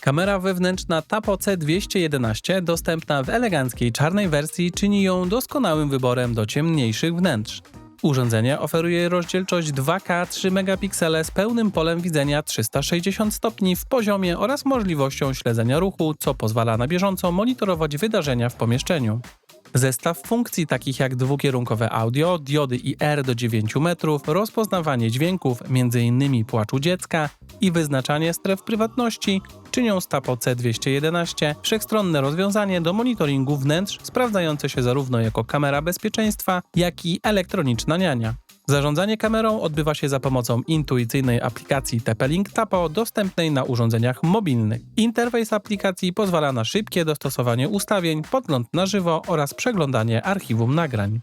Kamera wewnętrzna Tapo C211 dostępna w eleganckiej czarnej wersji czyni ją doskonałym wyborem do ciemniejszych wnętrz. Urządzenie oferuje rozdzielczość 2K 3 megapiksele z pełnym polem widzenia 360 stopni w poziomie oraz możliwością śledzenia ruchu, co pozwala na bieżąco monitorować wydarzenia w pomieszczeniu. Zestaw funkcji takich jak dwukierunkowe audio, diody IR do 9 metrów, rozpoznawanie dźwięków, m.in. płaczu dziecka i wyznaczanie stref prywatności czynią z Tapo C211 wszechstronne rozwiązanie do monitoringu wnętrz sprawdzające się zarówno jako kamera bezpieczeństwa, jak i elektroniczna niania. Zarządzanie kamerą odbywa się za pomocą intuicyjnej aplikacji TP-Link Tapo dostępnej na urządzeniach mobilnych. Interfejs aplikacji pozwala na szybkie dostosowanie ustawień, podgląd na żywo oraz przeglądanie archiwum nagrań.